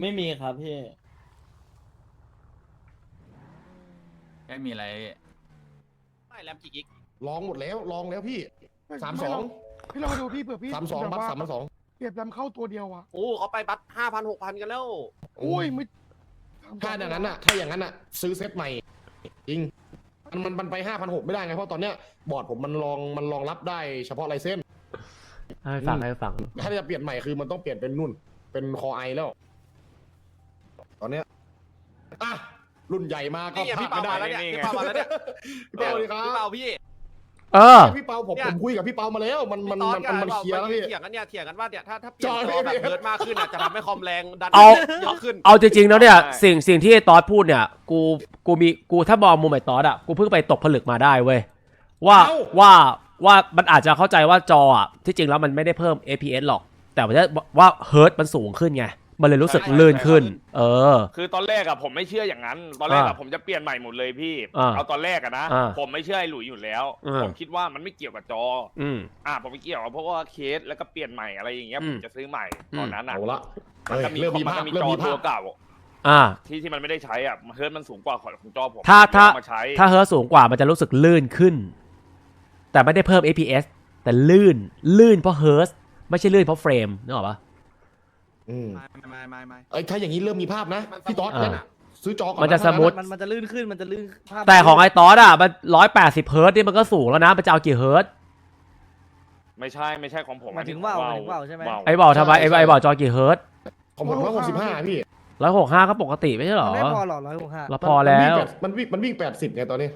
ไม่มีครับพี่ไม่มีอะไร ไม่แรมกี่กิกลองหมดแล้วลองแล้วพี่สามสองพี่ลองดูพี่เผื่อพี่สามสองแบบบัฟว่าสามพันสองเปรียบแรมเข้าตัวเดียวอะโอ้เขาไปบัตห้าพันหกพันกันแล้ว โอ้ยไม่ถ้าอย่างนั้นอะ ถ้าอย่างนั้นอะ ซื้อเซตใหม่จริงมันมันมันไปห้าพันหกไม่ได้ไงเพราะตอนเนี้ยบอร์ดผมมันรองมันรองรับได้เฉพาะไลเซนให้ฟังให้ฟังถ้าจะเปลี่ยนใหม่คือมันต้องเปลี่ยนเป็นนุ่น เป็นคอไอแล้ว ตอนเนี้ยอะรุ่นใหญ่มาก็นี่ไงพลาพี่ดเปาไม่ได้มาแล้วเนี่ยพี่เปามาแล้วเนี่ยพี่เปาเลยครัพี่เปาบพี่ เออ พี่เปาผมเนี่ย ผมคุยกับพี่เปามาแล้ว มันมันพี่มันตอมันมันกับเคลียร์แล้วพี่ เถียงกันเนี่ยเถียงกันว่าเนี่ยถ้าถ้าเปลี่ยนจอจอแบบไม่เบิร์ดมากขึ้นอะจะทำให้คอมแรงดันเอา เยอะขึ้น เอาจริงๆแล้วเนี่ย ใช่ สิ่งสิ่งที่ไอ้ตอสพูดเนี่ย กูกูมีกูถ้ามองมุมไอ้ตอสอะกูเพิ่งไปตกผลึกมาได้เว้ยว่าเอ้า ว่าว่ามันอาจจะเข้าใจว่าจออะที่จริงแล้วมันไม่ได้เพิ่ม APS หรอก แต่ว่าว่าเฮิร์ตมันสูงขึ้นไง มันเลยรู้สึกใช่ลื่นขึ้นใช่เออ คือตอนแรกอะผมไม่เชื่ออย่างนั้น ตอนแรกอะอ่าผมจะเปลี่ยนใหม่หมดเลยพี่ อ่าเอาตอนแรกอะนะ อ่าผมไม่เชื่อไอ้หลุยอยู่แล้ว อ่า ผมคิดว่ามันไม่เกี่ยวกับจอ อืม อ่าผมไม่เกี่ยวเพราะว่าเคสแล้วก็เปลี่ยนใหม่อะไรอย่างเงี้ยอืผม มจะซื้อใหม่ตอนนั้นอะเอาละมันเอ้ยก็มีเริ่มมีมันภาพก็มีเริ่จมอมีภาตัพวเก่าอ่า ที่ที่มันไม่ได้ใช้อะเฮิร์ตมันสูงกว่าของจอผมถ้าถ้า ผมเอมาใช้ถ้าเฮิร์ตสูงกว่ามันจะรู้สึกลื่นขึ้น แต่ไม่ได้เพิ่ม APS แต่ลื่นลื่นเพราะเฮิร์ตไม่ใช่ลื่นเพราะเฟรมนึกออกปะ อืมไม่ไม่ไม่ไม่เอ้ยถ้าอย่างนี้เริ่มมีภาพนะพี่ต๊อดอ่าเนี่ยซื้อจอก่อนมันจะถ้าสมูท มันมันจะลื่นขึ้นมันจะลื่นภาพแต่ของไอ้ตอสอะมันร้อยแปดสิบเฮิร์ตนี่มันก็สูงแล้วนะมันจะเอากี่เฮิร์ตไม่ใช่ไม่ใช่ของผมหมายถึงว่าวหมายถึงว่าวใช่ไหม ไอ้บอกทำไมไอ้ไอ้บอกจอกี่เฮิร์ตของผมร้อยหกสิบห้าพี่ร้อยหกห้าก็ปกติไม่ใช่หรอมันไม่พอหรอร้อยหกห้าเราพอแล้ว มันวิ่งมันวิ่งแปดสิบไงตอนนี้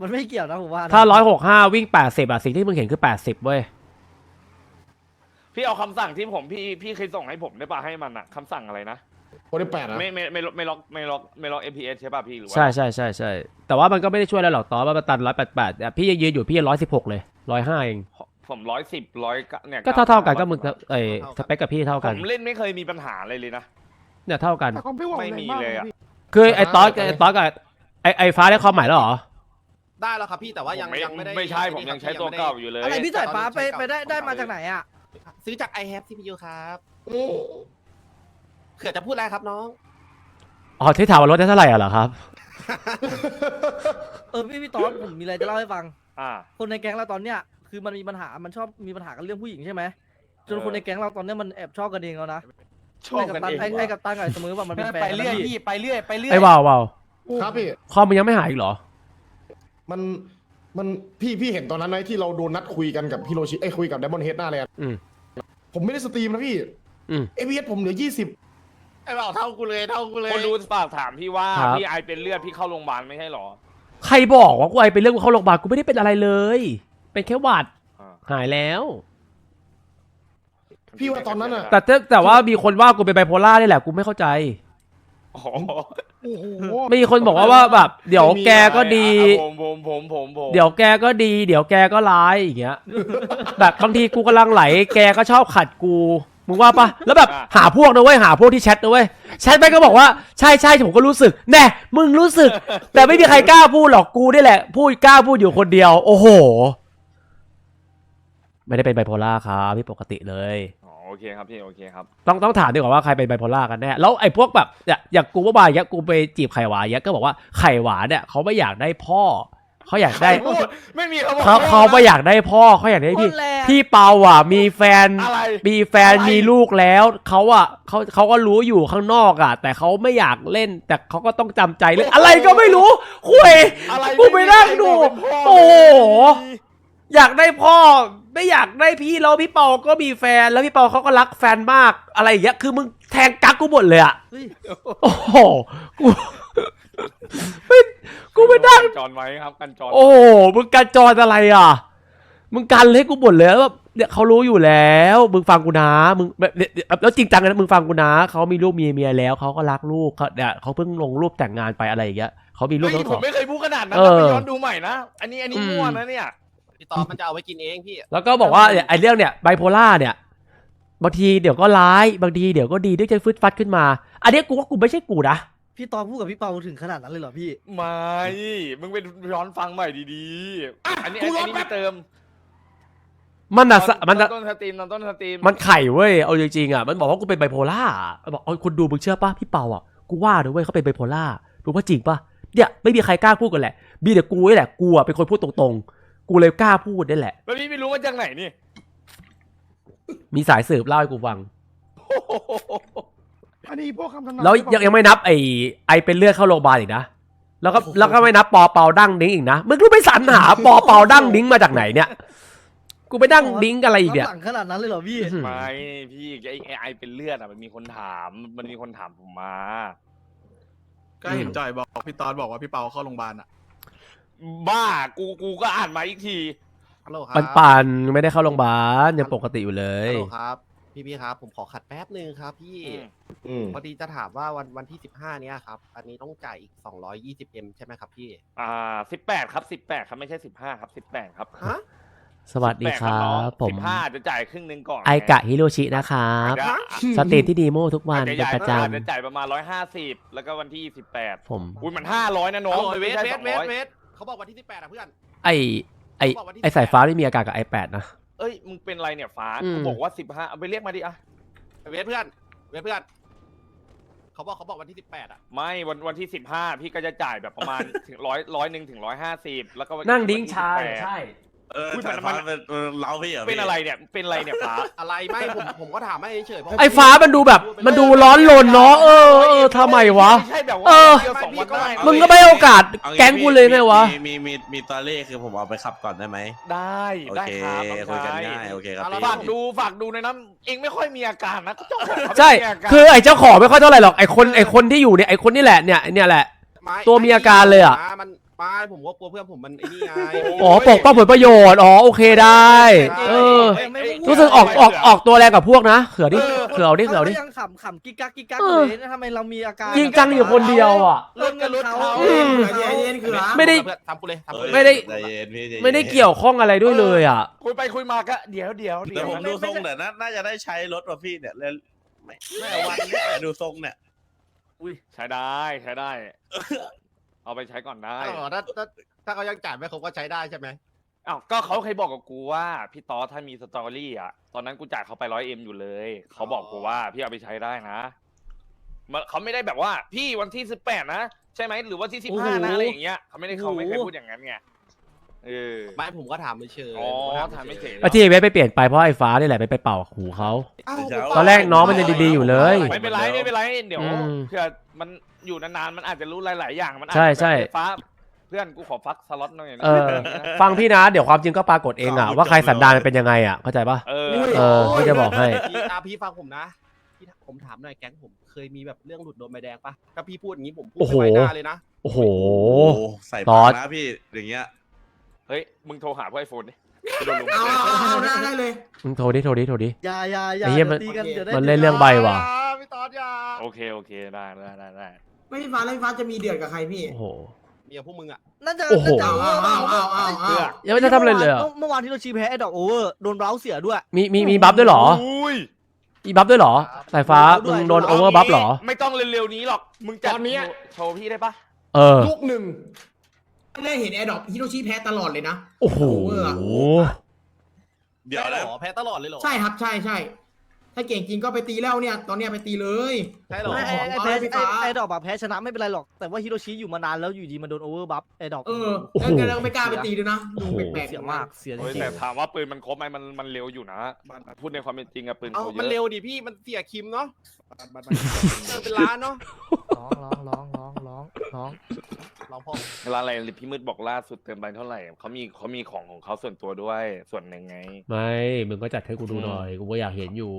มันไม่เกี่ยวนะผมว่านะถ้าร้อยหกห้าวิ่งแปดสิบอะสิ่งที่มึงเห็นคือแปดสิบเว้ย พี่เอาคำสั่งที่ผมพี่พี่เคยส่งให้ผมได้ป่ะให้มันอะคำสั่งอะไรนะโคได้แปดนะ ไม่ไม่ไม่ล็อกไม่ล็อกไม่ล็อกไม่ล็อก MPS ใช่ป่ะพี่หรือว่าใช่ใช่ใช่ใช่แต่ว่ามันก็ไม่ได้ช่วยอะไรหรอกตอนว่ามันตันร้อยแปดแปดพี่ยังยืนอยู่พี่ยังร้อยสิบหกเลยร้อยห้าเองผมร้อยสิบร้อยเนี่ยก็เท่าเท่าๆกันก็มึงไอ้สเปคกับพี่เท่าผกันมเล่นไม่เคยมีปัญหาอะไรเลยนะ เนี่ยเท่ากัน แต่คอมพี่ว่าไม่แรงมีมากเลยเลยอะ พี่คือไอ้ตอสกับไอ้ตอสกับไอ้ไอ้ฟ้าได้ความหมายแล้วเหรอ ได้แล้วครับพี่แต่ว่ายังผมไม่ยังไม่ได้ไม่ใช่ผมยังใช้ตัวเก่าอยู่เลย อะไรพี่สายฟ้าไปตอนนี้ใช้ไปได้เก่าได้มาจากไหนอะ ซื้อจาก i have CPU ครับเผื่อจะพูดอะไรครับน้อง อ๋อที่ถามว่ารถได้เท่าไหร่อะเหรอครับ เออพี่พี่ตอนผมมีอะไรจะเล่าให้ฟัง อ่า คนในแก๊งเราตอนเนี้ยคือมันมีปัญหา มันชอบมีปัญหากันเรื่องผู้หญิงใช่ไหมจนเออคนในแก๊งเราตอนเนี้ยมันแอบชอบกันเองแล้วนะชอบไอ้กันตันเองไอ้ไอ้กับตันกับไอ้เสมอว่ามันเป็นแฟนไปกันเรื่อยนะพี่พี่ไปเรื่อยไปเรื่อยไอ้วาววาวครับพี่ คอมมันยังไม่หายอีกเหรอ มัน มันพี่พี่เห็นตอนนั้นไหมที่เราโดนนัดคุยกันกับพี่โรชิเอ้ยคุยกับไดมอนเฮดหน้าแลนด์อืม ผมไม่ได้สตรีมนะพี่อืม เอพีเอสผมเหลือยี่สิบไอ้เปล่าเท่ากูเลยเท่ากูเลยคนดูฝากถามพี่ว่าครับ พี่ไอเป็นเลือดพี่เข้าโรงพยาบาลไม่ใช่หรอใครบอกว่ากูไอเป็นเรื่องกูเข้าโรงพยาบาลกูไม่ได้เป็นอะไรเลย เป็นแค่หวัดอ่าหายแล้ว พี่ว่าตอนนั้นอะแต่แต่แต่ว่ามีคนว่ากูเป็นไบโพล่านี่แหละกูไม่เข้าใจ โอ้โหโอ้โหมีคนบอกว่าว่าแบบ เดี๋ยวแกก็ดี อะผมผมผมผมผมเดี๋ยวแกก็ดี เดี๋ยวแกก็ร้ายอย่างเงี้ย แบบบางทีกูกำลังไหล แกก็ชอบขัดกู มึงว่าปะแล้วแบบหาพวกนะเว้ยหาพวกที่แชทนะเว้ยแชทไปก็บอกว่าใช่ใช่ผมก็รู้สึก แน่ มึงรู้สึก แต่ไม่มีใครกล้าพูดหรอกกูนี่แหละ พูดกล้าพูดอยู่คนเดียว โอ้โห ไม่ได้เป็นไบโพล่าครับพี่ปกติเลยอ๋อ โอเคครับพี่โอเคครับ ต้องต้องถามดีกว่าว่าใครเป็นไบโพล่ากันแน่แล้วไอ้พวกแบบเนี่ยอย่างกูว่าบายเงี้ยกูไปจีบไข่หวานเงี้ยก็บอกว่าไข่หวานเนี่ยเขาไม่อยากได้พ่อเขาอยากได้ พูดไม่มีเขาบอกเขาเขาไม่อยากได้พ่อเขาอยากได้พี่ คนแรง พี่เปาอะมีแฟน อะไร มีแฟนมีลูกแล้วเขาอะเขาเขาก็รู้อยู่ข้างนอกอะ แต่เขาไม่อยากเล่น แต่เขาก็ต้องจำใจเล่นอะไรก็ไม่รู้คุย อะไรกูไปนั่งดูไม่มีใครบอกเป็นพ่โอ้โหเลย อยากได้พ่อ ไม่อยากได้พี่แล้วพี่เปาก็มีแฟน แล้วพี่เปาเขาก็รักแฟนมากอะไรอย่างเงี้ยคือมึงแทงกักกูหมดเลยอะเฮ้ยโอ้โหกูไม่กูไปนั่งกันจอนไว้ครับกันจอนโอ้โหมึงกันจรอะไรอะ มึงกันให้กูหมดเลยแล้วแบบเนี่ยเขารู้อยู่แล้ว มึงฟังกูนะมึงแบบเนี่ยแล้วจริงจังนะมึงฟังกูนะเขามีลูกมีเมียแล้วเขาก็รักลูกเขาเนี่ยเขาเพิ่งลงรูปแต่งงานไปอะไรอย่างเงี้ยเขามีลูกเฮ้ยทั้งผสอมงไม่เคยพูดขนาดนั้นเอนะอไปย้อนดูใหม่นะ อันนี้อันนี้อืมมั่วนะเนี่ย พี่ตอนมันจะเอาไว้กินเองพี่ แล้วก็บอกว่าเนี่ยไอ้เรื่องเนี่ยไบโพล่าเนี่ยบางทีเดี๋ยวก็ร้ายบางทีเดี๋ยวก็ดีเดี๋ยวจะฟึดฟัดขึ้นมา อันเนี้ยกูว่ากูไม่ใช่กูนะพี่ตอนพูดกับพี่เปาถึงขนาดนั้นเลยเหรอพี่ ไม่ มึงไปย้อนฟังใหม่ดีๆ อันนี้กูอันย้อนนี้แป๊ไม่บเติมมันอะสะมันตอะต้นสตรีมตอนต้นสตรีมมันไข่เว้ยเอาจริงๆอะมันบอกว่ากูเป็นไบโพล่ามันบอกเอาคนดูมึงเชื่อป่ะพี่เปาอะกูว่าด้วยเวยเขาเป็นไบโพล่ารู้ว่าจริงป่ะเนี่ยไม่มีใครกล้าพูดกันแหละมีแต่กูนี่แหละกูอะเป็นคนพูดตรงๆ กูเลยกล้าพูดนี่แหละ แล้วพี่ไม่รู้ว่าจากไหนนี่ มีสายสืบเล่าให้กูฟัง อันนี้พวกคำทำนายแล้วยังยังไม่นับไอ้ไอเป็นเลือดเข้าโรงพยาบาลอีกนะ แล้วก็แล้วก็ไม่นับปอเปาดั้งดิ้งอีกนะมึงรู้ไปสรรหาปอเปาดั้งดิ้งมาจากไหนเนี่ย กูไปดั้งดิ้งอะไรอีกเนี่ย รับหลังขนาดนั้นเลยเหรอพี่ อื้อหือ ไม่พี่ไอไอ้ไอเป็นเลือดอะมันมีคนถามมันมีคนถามผมมา ก็เห็นจ่อยบอกพี่ตอนบอกว่าพี่เปาเข้าโรงพยาบาลอะ บ้ากูกูก็อ่านมาอีกที ฮัลโหลครับปันปันไม่ได้เข้าโรงพยาบาลยังปกติอยู่เลยฮัลโหลครับ พี่พี่ครับ ผมขอขัดแป๊บนึงครับ พี่อืมอืมพอดีจะถามว่าวันวันที่สิบห้าเนี้ยครับ อันนี้ต้องจ่ายอีกสองร้อยยี่สิบเอ็มใช่ไหมครับพี่ อ่าสิบแปดครับสิบแปดครับไม่ใช่สิบห้าครับสิบแปดครับฮะ สวัสดีครับผมสิบห้าจะจ่ายครึ่งหนึงก่อนไอกะฮิโรชินะครับ อาจจะสตรีมที่ดีโมทุกวันอาจจะเป็นจ่ายประจอาจจะจ่ายประมาณร้อยห้าสิบแล้วก็วันที่สิบแปดำผม อุ้ยมันห้าร้อยนะน้องโอ้ยเวไม่ทใช่เวสทองเวทร้อยเวท เขาบอกวันที่สิบแปดอะเพื่อนไอไอไอสายฟ้าไม่มีอาการกับ iPad นะ เอ้ยมึงเป็นไรเนี่ยฟ้าอืม กูบอกว่าสิบห้าเอาไปเรียกมาดิอะเวทเพื่อนเวทเพื่อนเขาบอกเขาบอกวันที่สิบแปดอะไม่วันวันที่สิบห้าพี่ก็จะจ่ายแบบประมาณ ถึงร้อยร้อยหนึ่งถึงร้อยห้าสิบแล้วก็วันั่งดิ้งชาวันที่18ใช่ เอออุ๊ยสายมันฟ้ามันเป็นเล้าพี่เหรอเป็นอะไรเนี่ย เป็นอะไรเนี่ยฟ้าอะไรไม่ผมผมก็ถามให้เฉยๆเพระไอฟ้ามันดูแบบมันดูร้อนรนเนาะเออเออทำไมวะ ไม่ใช่แบบเอว่าอเดียวสองวันได้มึงก็ไม่ให้โอกาสอาแก๊งกูเลยไงวะ มีมีมีมีตอรี่คือผมเอาไปขับก่อนได้ไหมได้โอได้เคครับคุยกันได้ง่ายโอเคครับเอาละพี่ ฝากดูฝากดูในนั้นเองไม่ค่อยมีอาการนะเจ้าของเขาไม่ใช่ มีอาการคือไอเจ้าของไม่ค่อยเท่าไหร่หรอกไอคนไอคนที่อยู่เนี่ยไอคนนี่แหละเนี่ยเนี่ยแหละไม่ตัวมีอาการเลยอะไม่มัน ไม่ผมก็กลัวเพื่อนผมมันไอ้นี่ไงอ๋อปกป้องผลประโยชน์อ๋อโอเคได้ เออ รู้สึกออกออกออกตัวแรงกับพวกนะเขือดิเขือเอาดิเขือเอาดิยังขำขำกิ๊กกักกิ๊กกักเอออยู่เลยนะทำไมเรามีอาการจริงจังอยู่คนเดียวอะเรื่องเงินเขาอืมไม่ได้เพื่อนทำกูเลยทำกูเอ้ยเลยไม่ได้ใจเย็นพี่ใจนไม่ได้เกี่ยวข้องอะไรด้วยเลยอะคุยไปคุยมาก็เดี๋ยวเดี๋ยวเดี๋แต่ยวผมดูทรงแต่น่าน่าจะได้ใช้รถว่ะพี่เนี่ยเลยไม่ไม่เอาวันนี้แต่ดูทรงเนี่ยอุ้ยใช้ได้ใช้ได้ เอาไปใช้ก่อนได้ อ๋อถ้าถ้าถ้าเขายังจ่ายไม่ครบก็ใช้ได้ใช่ไหมอ้าวก็เขาเคยบอกกับกูว่าพี่ต๊อดถ้ามีสตอรี่อะ ตอนนั้นกูจ่ายเขาไปร้อยเอ็มอยู่เลย เขาบอกกูว่าพี่เอาไปใช้ได้นะมันเขาไม่ได้แบบว่าพี่วันที่สิบแปดนะ ใช่ไหมหรือวันที่สิบโอ้โหห้านะอะไรอย่างเงี้ยเขาไม่ได้เขาโอ้โหไม่เคยพูดอย่างนั้นไง เออไม่ผมก็ถามเฉยๆอ๋อผมก็ถามไม่เฉยแล้วที่เวทไปเปลี่ยนไปเพราะไอ้ฟ้านี่แหละไปไปเป่าหูเขาอ้าวเดี๋ยวผมตอนแรกน้องมันยังดีๆอยู่เลย ไม่เป็นไรไม่เป็นไรเดี๋ยวอืมเผื่อมันอยู่นานๆมันอาจจะรู้หลาย ๆ อย่างมันอาจใช่จะแบบใช่ฟ้าเพื่อนกูขอฟักสล็อตหน่อยนะเออ ฟังพี่นะ เดี๋ยวความจริงก็ปรากฏเองอะว่าใครสันดานมันเป็นยังไงอะเข้าใจปะ เออเออพี่จะบอกให้ พี่อาพี่ฟังผมนะพี่ผมถามหน่อยแก๊งผมเคยมีแบบเรื่องหลุดโดนใบแดงปะถ้าพี่พูดอย่างนี้ผมพูดโอ้โหไม่ไว้หน้าเลยนะ โอ้โห ใส่ตอปาด กนะพี่อย่างเงี้ย เฮ้ย มึงโทรหาพวกไอโฟนดิกูโดนลุมเอาเอาเอาได้ได้เลยมึงโทรดิโทรดิโทรดิ อย่าอย่าอย่าไอ้เหี้ยมัน ดี๋วตีกันเดี๋ยวได้มันเล่นเรื่องใบว่ะพี่ตอดยาโอเค โอเค ได้ได้ได้ได้ไม่พี่ฟ้าแล้วพี่ฟ้าจะมีเดือดกับใครพี่ โอ้โห เมียพวกมึงอะน่าจะโอ้โห น่าจะเอาโอเวอร์เอาเปล่าเอาเอาเอายังไม่ได้ทำอะไรเลยอะเมื่อวานที่เราชี้แพ้ไอ้ดอกโอเวอร์โดนเร้าเสียด้วย มีมีมีบัฟด้วยเหรอ อุ้ยมีบัฟด้วยเหรอสายฟ้ามึงโดนโอเวอร์บัฟเหรอ ไม่ต้องเร็วๆนี้หรอก มึงจัดตอนเนี้ย โชว์พี่ได้ปะเออ ลูกหนึ่ง ไม่ได้เห็นแอร์ดรอปฮิโรชิแพ้ตลอดเลยนะ โอ้โห เดี๋ยวใช่นะเหรอแพ้ตลอดเลยเหรอใช่ครับใช่ใช่ถ้าเก่งจริงก็ไปตีแล้วเนี่ย ตอนเนี้ยไปตีเลย ใช่เหรอไม่ไอ้ไอ้เอาแพ้ให้พี่ไอ้ฟ้าไอ้ดอกแบบแพ้ชนะไม่เป็นไรหรอก แต่ว่าฮิโรชิอยู่มานานแล้วอยู่ดีมาโดนโอเวอร์บัฟไอ้ดอกเออโอ้โหแล้วแกก็ไม่กล้าไปตีด้วยนะดูแปลกๆเสียมากเสียจเฮ้ยริงแต่ถามว่าปืนมันครบไหมมันมันเร็วอยู่นะ พูดในความเป็นจริงอะปืนเอาเขาเยมันอะเร็วดิพี่มันเสียคิมเนาะเออเป็นล้านเนาะ ร้องร้องร้องร้องร้องร้องลองพ่อเวลาอะไรพี่มืดบอกล่าสุดเติมไปเท่าไหร่เขามีเขามีของของเขาส่วนตัวด้วยส่วนหนึ่งไง ไม่ มึงก็จัดให้กูดูหน่อย กูก็อยากเห็นอยู่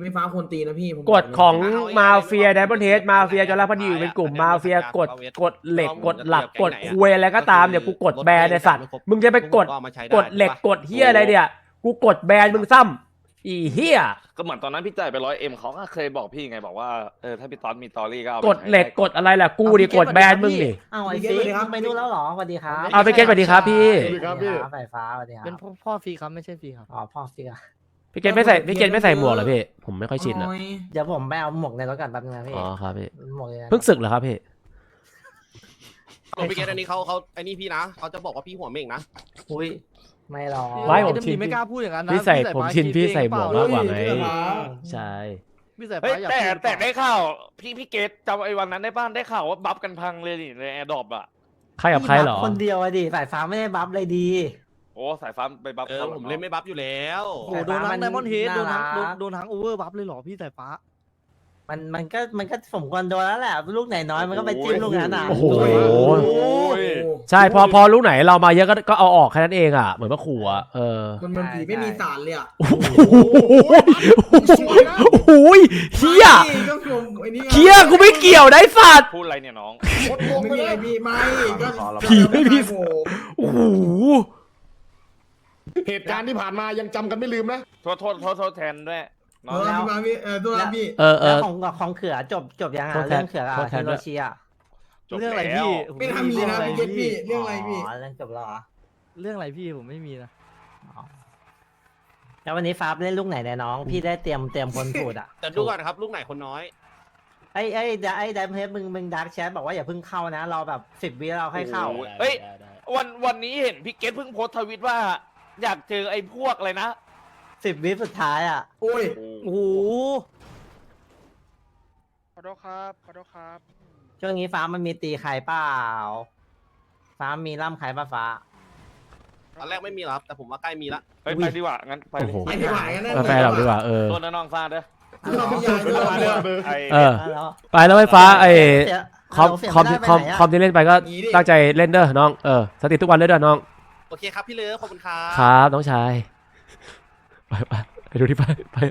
ไม่ฟ้าคนตีนะพี่ผมกฎของมาเฟียไดมอนเฮดมาเฟียจอร์พันยูเป็นกลุ่มมาเฟียกดกดเหล็กกดหลักกดคุยอะไรก็ตามเนี่ยกูกดแบนในสัตว์ มึงจะไปกดเอามาใช้ไกดเหล็กกดเฮียอะไรเนี่ย กูกดแบนมึงซ้ำ อีเฮียก็เหมือนตอนนั้นพี่จ่ายไปร้อยเอ็มเขาก็เคยบอกพี่ไงบอกว่าเออถ้าพี่ตอนมีตอรี่ก็เอาไปกดเหล็กกดอะไรล่ะกูดิกดแบนมึงนี่อ้าวไอ้ฟิกมึงไปนู่นแล้วเหรอสวัสดีครับเอาไปเก็ตสวัสดีครับพี่ สวัสดีครับพี่ สายฟ้าสวัสดีครับเป็นพ่อพ่อฟรีครับไม่ใช่ฟรีครับอ๋อพ่อฟิกอะพี่เกตไม่ใส่พี่เกตไม่ใส่หมวกเหรอพี่ผมไม่ค่อยชินอะโยเดี๋ยวผมไปเอาหมวกในรถก่อนแป๊บนึงนะพี่อ๋อครับพี่หมวกในรถเพิ่งศึกเหรอครับพี่เอาพี่เกตอันนี้เขาเขาไอ้นี่พี่นะเขาจะบอกว่าพี่หัวเม่งนะอุ้ย ไม่หรอกไม่ผมไอ้ชินดำไม่กล้าพูดอย่างนั้นนะพี่ใส่ฟ้าผมชินคิดพี่เองใส่หมวกมากกว่าไงเปล่ใช่ พี่ใส่เฮ้ยฟ้าอยากแต่พูดแต่ได้ข่าวพี่พี่เกตจำไอ้วันนั้นได้ป้ะได้ข่าวว่าบัฟกันพังเลยนี่ในแอร์ดรอปอะใครกับใครเหรอพี่บัฟคนเดียวอะดิสายฟ้าไม่ได้บัฟเลยดี โอ้สายฟ้าไปบัฟเออขาหรผมเล่นไม่บัฟอยู่แล้ว โอ้โหโดนทั้งมันไดมอนด์เฮดโดนทั้งน่าโดรันกโดนทั้งโอเวอร์บัฟเลยเหรอพี่สายฟ้า มันมันก็มันก็สมควรโดนแล้วแหละลูกไหนน้อยมันก็ไปจิ้มลูกนั้นอะโอ้โหโอ้ยใช่พอพอลูกไหนเรามาเยอะก็ก็เอาออกแค่นั้นเองอะเหมือนว่าขู่อะเออมันมันผีไม่มีสารเลยอะโอ้โหโอ้โหเฮียไม่ก็คือไอ้นี่ไงเฮียกูไม่เกี่ยวได้สัตว์ พูดอะไรเนี่ยน้อง ไม่มีอะไรพี่ไม่ก็ผีไม่มีผมโอ้โหเหตุการณ์ที่ผ่านมายังจำกันไม่ลืมนะ โทษโทษโทษโทษแทนด้วย เอน้องอพี่มาพี่เออตัวนั้นพี่เออเอแล้วอ ของของเขือจบจบยังโทอะษแทนเรื่องเขืออะโทษแทนฮิด้โรวยชิอะจบเรื่องอะไรแล้วพี่ไม่ทำมีนะพี่เกตพี่เรื่องอะไรพี่อ๋อเรื่องจบแล้วเหรอเรื่องอะไรพี่ผมไม่มีนะอ๋อแล้ววันนี้ฟ้าเล่นลูกไหนเนี่ยน้อง พี่ได้เตรียมเตรียมคนถูดอะแต่ดูก่อนนะครับลูกไหนคนน้อย ไอ้ไอ้ไอ้ไอ้ดัมเพสมึงมึงดักแชทบอกว่าอย่าเพิ่งเข้านะเราแบบสิบวิเราค่อยเข้า โอ้โหเฮ้ยวันวันนี้เห็นพี่เกตเพิ่งโพสต์ทวิตว่า อยากเจอไอ้พวกอะไรนะ สิบวิสุดท้ายอะ โอ้ยโอ้ โหขอโทษครับขอโทษครับช่วงนี้ฟ้ามันมีตีใครเปล่า ฟ้ามีล่ำใครป่ะฟ้า ตอนแรกไม่มีหรอกครับแต่ผมว่าใกล้มีละเฮ้ยไปดีกว่างั้นไปโอ้เลยโห ไม่ได้หวายกันนะกาแฟเราดีกว่าเออ โดนนะน้องฟาดเด้อเราไม่ยายด้วยไอ้เออ แล้วไปแล้วไฟฟ้าไอ้เสียคอมเสียคอมไม่ได้คอมไปไหนอะคอมที่เล่นไปก็ตั้งใจเล่นเด้อน้องเออสติทุกวันเลยเด้อน้อง โอเคครับพี่เลิฟขอบคุณครับ ครับน้องชาย ไปไปไปดูที่ไปไปร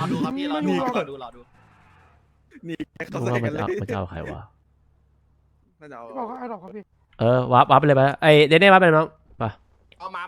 อดูครับพี่รอดูรอดูรอดูมึงว่ามันจะเอามันจะเอาใครวะพี่บอกเขาไอ้ดอกครับพี่ เออวับวับไปเลยไปไอเดนเน่วับไปเลยน้องไปเอามา